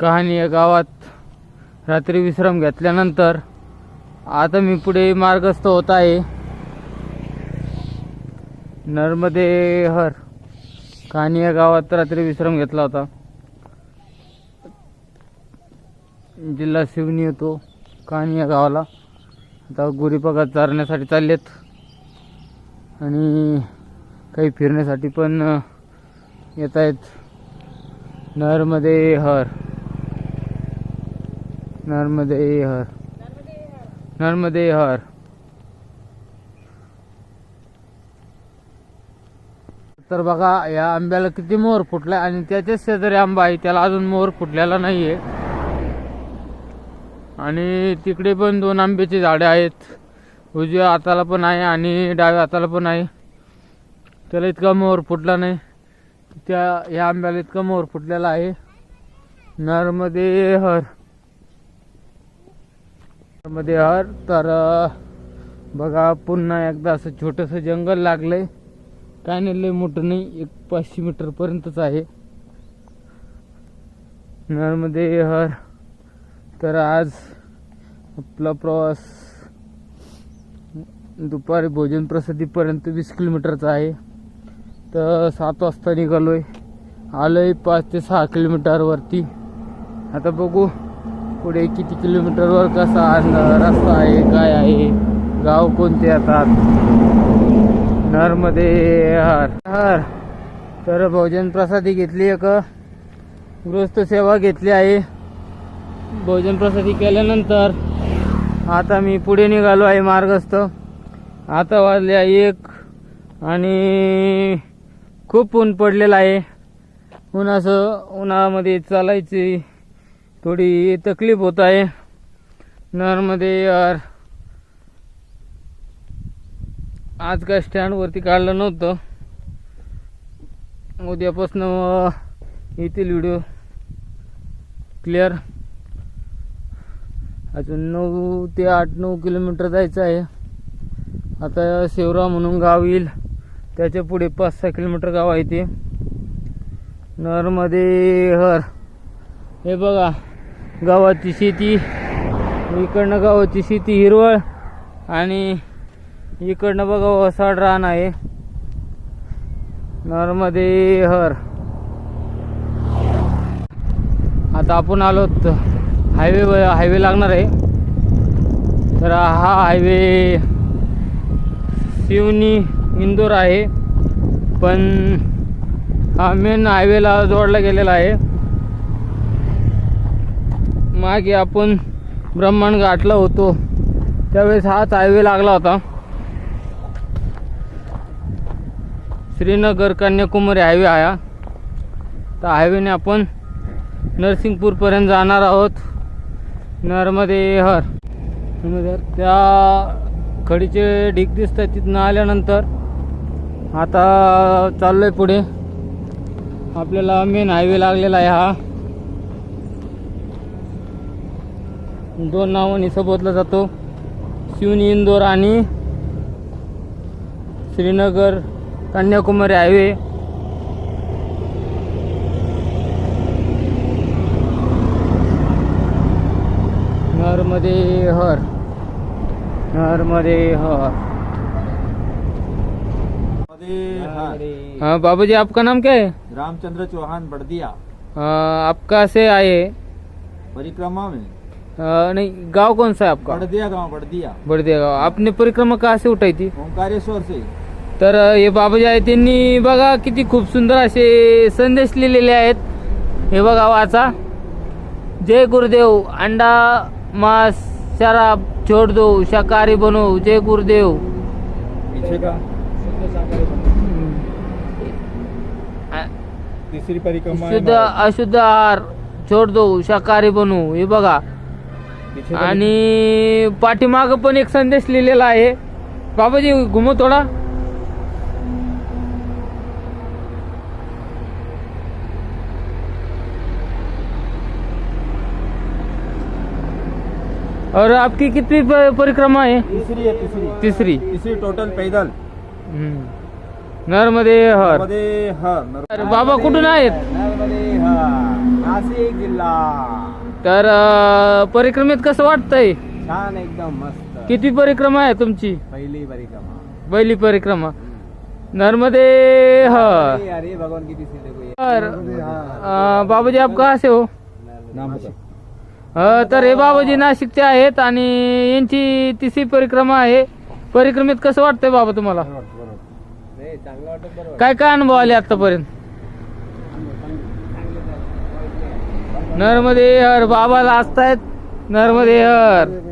कहाणी या गावात रात्री विश्राम घेतल्यानंतर आता मी पुढे मार्गस्थ होत आहे. नर्मदे हर कहाणी या गावात रात्री विश्राम घेतला होता. जिल्हा शिवनी येतो. कहाणी या गावाला. आता गुरीपगात चारण्यासाठी चाललेत. आणि काही फिरण्यासाठी पण येत आहेत नर्मदे हर नर्मदे हर नर्मदे हर तर बघा या आंब्याला किती मोहर फुटलाय आणि त्याच्याच शेजारी आंबा आहे. त्याला अजून मोहर फुटलेला नाहीये. आणि तिकडे पण दोन आंब्याची झाडे आहेत. उजव्या हाताला पण आहे आणि डाव्या हाताला पण आहे. त्याला इतका मोहर फुटला नाही. त्या या आंब्याला इतका मोहर फुटलेला आहे. नर्मदे हर मध्ये हर तर बघा पुन्हा एकदा असं छोटंसं जंगल लागलंय. काय नाही लय मोठं नाही एक पाचशे मीटर पर्यंतच आहे. नर्मदे हर तर आज आपला प्रवास दुपारी भोजन प्रसिद्धीपर्यंत वीस किलोमीटरचा आहे. तर सात वाजता निघालोय. आलोय पाच ते सहा किलोमीटरवरती. आता बघू. पुढे किती किलोमीटरवर कसा रस्ता आहे काय आहे गाव कोणते येतात नरमध्ये हर तर भोजन प्रसादी घेतली एक. गृहस्थ सेवा घेतली आहे. भोजन प्रसादी केल्यानंतर आता मी पुढे निघालो आहे मार्गस्थ. आता वाजले आहे एक आणि खूप ऊन पडलेलं आहे. उन्हाचं उन्हामध्ये चालायची. थोडी तकलीफ होत आहे. नरमध्ये यार. आज काय स्टँडवरती काढलं नव्हतं. उद्यापासून येतील व्हिडिओ क्लिअर अजून नऊ ते आठ नऊ किलोमीटर जायचं आहे. आता शेवरा म्हणून गाव येईल. त्याच्या पुढे पाच सहा किलोमीटर गाव आहे ते. नरमध्ये हर हे बघा. गावाची शेती इकडनं गावाची शेती हिरवळ आणि इकडनं बघा वसाड रान आहे. नर्मदे हर. आता आपण आलो हायवे हायवे लागणार आहे. तर हा हायवे शिवनी इंदोर आहे. पण हा मेन हायवेला जोडला गेलेला आहे. मागे आपण ब्रह्मांड गाठला होतो. त्यावेळेस हाच हायवे लागला होता. श्रीनगर कन्याकुमारी हायवे आहे त्या हायवेने आपण नरसिंगपूरपर्यंत जाणार आहोत. नर्मदे हर. त्या खडीचे ढीक दिसतात तिथनं आल्यानंतर. आता चाललोय पुढे. आपल्याला मेन हायवे लागलेला आहे हा. दोन नावांनी संबोधला जातो. शिवनी इंदोर आणि श्रीनगर कन्याकुमारी हायवे. नरमध्ये हर. नरमध्ये हर. हाँ, हाँ बाबू जी आपका नाम क्या है? रामचंद्र चौहान बड़दिया। आप कहाँ से आए। परिक्रमा में। हाँ, नहीं गांव कौन सा है आपका? बड़दिया गांव बड़दिया। बडदे गाव। आपने परिक्रमा कहाँ से उठाई थी? ओंकारेश्वर से। तर हे बाबाजी आहेत त्यांनी बघा किती खूप सुंदर असे संदेश लिहिलेले आहेत. हे बघा वाचा. जय गुरुदेव अंडा मांस शराब छोड़ दो शाकाहारी बनो जय गुरुदेव. तीसरी परिक्रमा शुद्ध अशुद्ध आहार छोड़ दो शाकाहारी बनू. हे बघा. आणि पाठीमाग पण एक संदेश लिहिलेला आहे. बाबाजी घुमो थोडा. और आपकी कितनी परिक्रमा है तीसरी है तीसरी. तीसरी. तीसरी टोटल पैदल. नर्मदे हर. नर्मदे हर. बाबा कुठून आहेत? नर्मदे हर. नाशिक जिल्हा. तर अं, परिक्रमेत कसं वाटतंय? छान एकदम मस्त. किती परिक्रमा आहे तुमची? पहिली परिक्रमा. बैली परिक्रमा. नर्मदे ह. अरे अरे भगवान की तीसरी तर अं, बाबाजी आप कहा से हो? अं, तर हे बाबाजी नाशिकचे आहेत आणि यांची तिसरी परिक्रमा आहे. परिक्रमेत कसं वाटतंय बाबा तुम्हाला? नाही चांगलं वाटत बरोबर. काय काय अनुभव आले आतापर्यंत? नर्मदे हर बाबाला नर्मदेहर. नर्मदे हर